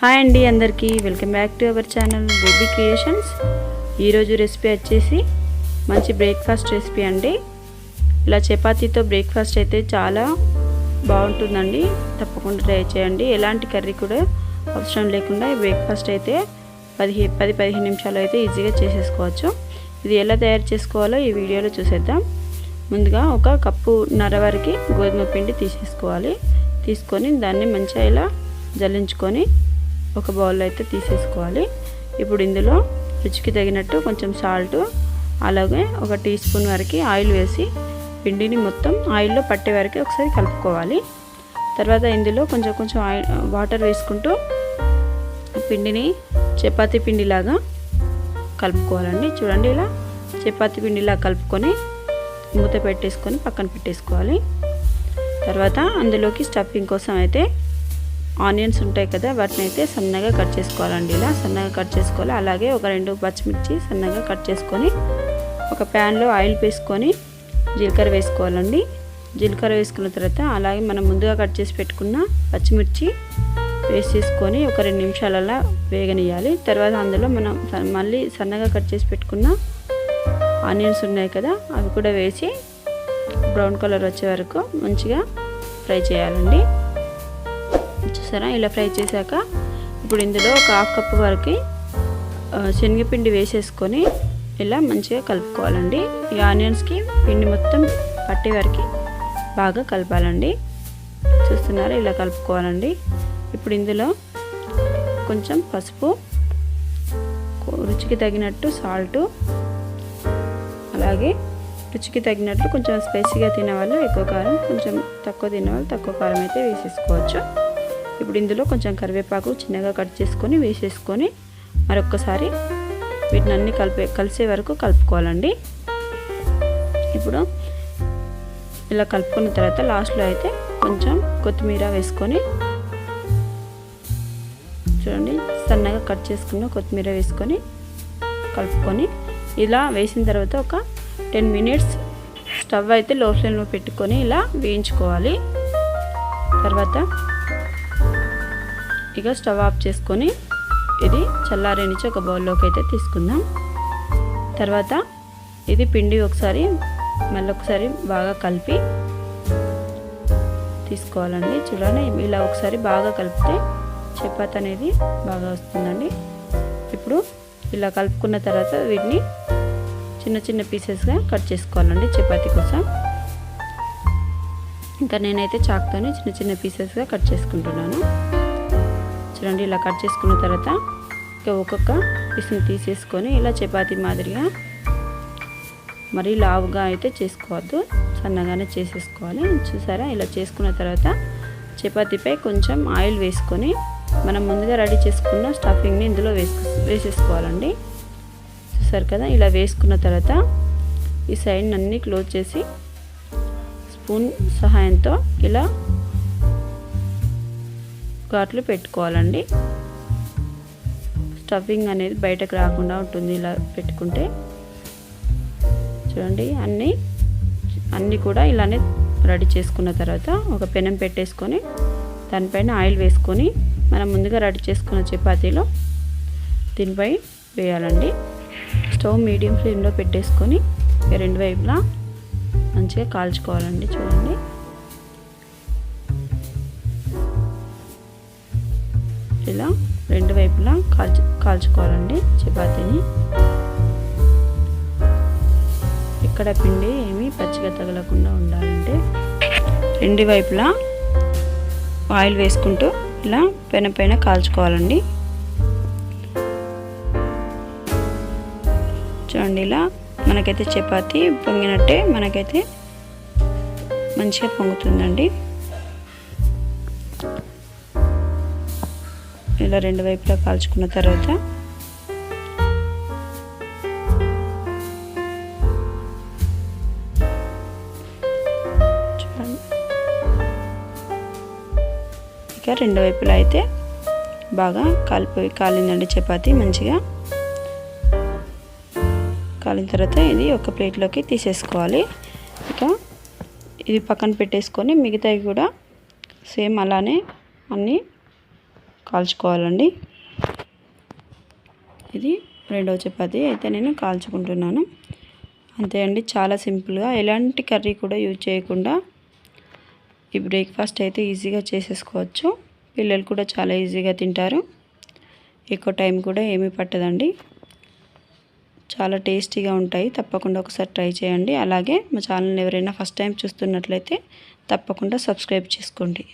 Hi అండి అందరికీ. Welcome back to our channel baby creations. ఈరోజు రెసిపీ వచ్చేసి మంచి బ్రేక్ఫాస్ట్ రెసిపీ అండి. ఇలా చపాతీతో బ్రేక్ఫాస్ట్ అయితే చాలా బాగుంటుందండి. తప్పకుండా ట్రై చేయండి. ఎలాంటి కర్రీ కూడా అవసరం లేకుండా ఈ బ్రేక్ఫాస్ట్ అయితే పదిహే పది పదిహేను నిమిషాలు అయితే ఈజీగా చేసేసుకోవచ్చు. ఇది ఎలా తయారు చేసుకోవాలో ఈ వీడియోలో చూసేద్దాం. ముందుగా ఒక కప్పు నర వరకు గోధుమ పిండి తీసేసుకోవాలి. తీసుకొని దాన్ని మంచిగా ఇలా జల్లించుకొని ఒక బౌల్లో అయితే తీసేసుకోవాలి. ఇప్పుడు ఇందులో రుచికి తగినట్టు కొంచెం సాల్ట్ అలాగే ఒక టీ స్పూన్ వరకు ఆయిల్ వేసి పిండిని మొత్తం ఆయిల్లో పట్టే వరకు ఒకసారి కలుపుకోవాలి. తర్వాత ఇందులో కొంచెం కొంచెం ఆయిల్ వాటర్ వేసుకుంటూ పిండిని చపాతీ పిండిలాగా కలుపుకోవాలండి. చూడండి ఇలా చపాతీ పిండిలా కలుపుకొని మూత పెట్టేసుకొని పక్కన పెట్టేసుకోవాలి. తర్వాత అందులోకి స్టఫింగ్ కోసం అయితే ఆనియన్స్ ఉంటాయి కదా వాటిని అయితే సన్నగా కట్ చేసుకోవాలండి ఇలా. సన్నగా కట్ చేసుకోవాలి. అలాగే ఒక రెండు పచ్చిమిర్చి సన్నగా కట్ చేసుకొని ఒక ప్యాన్లో ఆయిల్ వేసుకొని జీలకర్ర వేసుకోవాలండి. జీలకర్ర వేసుకున్న తర్వాత అలాగే మనం ముందుగా కట్ చేసి పెట్టుకున్న పచ్చిమిర్చి వేసేసుకొని ఒక రెండు నిమిషాలలో వేగనియాలి తర్వాత అందులో మనం మళ్ళీ సన్నగా కట్ చేసి పెట్టుకున్న ఆనియన్స్ ఉన్నాయి కదా అవి కూడా వేసి బ్రౌన్ కలర్ వచ్చే వరకు మంచిగా ఫ్రై చేయాలండి. చూసారా ఇలా ఫ్రై చేశాక ఇప్పుడు ఇందులో ఒక హాఫ్ కప్ వరకు శనగపిండి వేసేసుకొని ఇలా మంచిగా కలుపుకోవాలండి. ఈ ఆనియన్స్కి పిండి మొత్తం పట్టే వరకు బాగా కలపాలండి. చూస్తున్నారా? ఇలా కలుపుకోవాలండి. ఇప్పుడు ఇందులో కొంచెం పసుపు రుచికి తగినట్టు సాల్టు అలాగే రుచికి తగినట్లు కొంచెం స్పైసీగా తినేవాళ్ళు ఎక్కువ కారం కొంచెం తక్కువ తినేవాళ్ళు తక్కువ కారం అయితే వేసేసుకోవచ్చు. ఇప్పుడు ఇందులో కొంచెం కరివేపాకు చిన్నగా కట్ చేసుకొని వేసేసుకొని మరొక్కసారి వీటిని అన్ని కలిపే కలిసే వరకు కలుపుకోవాలండి. ఇప్పుడు ఇలా కలుపుకున్న తర్వాత లాస్ట్లో అయితే కొంచెం కొత్తిమీర వేసుకొని చూడండి సన్నగా కట్ చేసుకున్న కొత్తిమీర వేసుకొని కలుపుకొని ఇలా వేసిన తర్వాత ఒక టెన్ మినిట్స్ స్టవ్ అయితే లో ఫ్లేమ్లో పెట్టుకొని ఇలా వేయించుకోవాలి. తర్వాత ఇక స్టవ్ ఆఫ్ చేసుకొని ఇది చల్లారేనిచ్చి ఒక బౌల్లోకి అయితే తీసుకుందాం. తర్వాత ఇది పిండి ఒకసారి మళ్ళీ ఒకసారి బాగా కలిపి తీసుకోవాలండి. చూడండి ఇలా ఒకసారి బాగా కలిపితే చపాతి అనేది బాగా వస్తుందండి. ఇప్పుడు ఇలా కలుపుకున్న తర్వాత వీటిని చిన్న చిన్న పీసెస్గా కట్ చేసుకోవాలండి చపాతీ కోసం. ఇంకా నేనైతే చాక్తోని చిన్న చిన్న పీసెస్గా కట్ చేసుకుంటున్నాను. చూడండి ఇలా కట్ చేసుకున్న తర్వాత ఒక్కొక్క పీస్ని తీసేసుకొని ఇలా చపాతి మాదిరిగా మరీ లావుగా అయితే చేసుకోవద్దు. సన్నగానే చేసేసుకోవాలి. చూసారా? ఇలా చేసుకున్న తర్వాత చపాతీపై కొంచెం ఆయిల్ వేసుకొని మనం ముందుగా రెడీ చేసుకున్న స్టఫింగ్ని ఇందులో వేసు వేసేసుకోవాలండి. చూసారు కదా? ఇలా వేసుకున్న తర్వాత ఈ సైడ్ని అన్నీ క్లోజ్ చేసి స్పూన్ సహాయంతో ఇలా ఘాట్లు పెట్టుకోవాలండి. స్టఫింగ్ అనేది బయటకు రాకుండా ఉంటుంది ఇలా పెట్టుకుంటే. చూడండి అన్నీ అన్నీ కూడా ఇలానే రెడీ చేసుకున్న తర్వాత ఒక పెనం పెట్టేసుకొని దానిపైన ఆయిల్ వేసుకొని మనం ముందుగా రెడీ చేసుకున్న చపాతీలో దీనిపై వేయాలండి. స్టవ్ మీడియం ఫ్లేమ్లో పెట్టేసుకొని రెండు వైపులా మంచిగా కాల్చుకోవాలండి చూడండి. ఇలా రెండు వైపులా కాల్చు కాల్చుకోవాలండి చపాతీని. ఇక్కడ పిండి ఏమీ పచ్చిగా తగలకుండా ఉండాలంటే రెండు వైపులా ఆయిల్ వేసుకుంటూ ఇలా పెన పైన కాల్చుకోవాలండి. చూడండి ఇలా మనకైతే చపాతి పొంగినట్టే మనకైతే మంచిగా పొంగుతుందండి. ఇలా రెండు వైపులా కాల్చుకున్న తర్వాత చూడండి. ఇక రెండు వైపులా అయితే బాగా కాలిపోయి కాలిందండి చపాతి మంచిగా. కాలిన తర్వాత ఇది ఒక ప్లేట్లోకి తీసేసుకోవాలి. ఇక ఇది పక్కన పెట్టేసుకొని మిగతావి కూడా సేమ్ అలానే అన్నీ కాల్చుకోవాలండి. ఇది రెండవ చపాతి అయితే నేను కాల్చుకుంటున్నాను. అంతే అండి చాలా సింపుల్గా. ఎలాంటి కర్రీ కూడా యూజ్ చేయకుండా ఈ బ్రేక్ఫాస్ట్ అయితే ఈజీగా చేసేసుకోవచ్చు. పిల్లలు కూడా చాలా ఈజీగా తింటారు. ఎక్కువ టైం కూడా ఏమీ పట్టదండి. చాలా టేస్టీగా ఉంటాయి. తప్పకుండా ఒకసారి ట్రై చేయండి. అలాగే మా ఛానల్ని ఎవరైనా ఫస్ట్ టైం చూస్తున్నట్లయితే తప్పకుండా సబ్స్క్రైబ్ చేసుకోండి.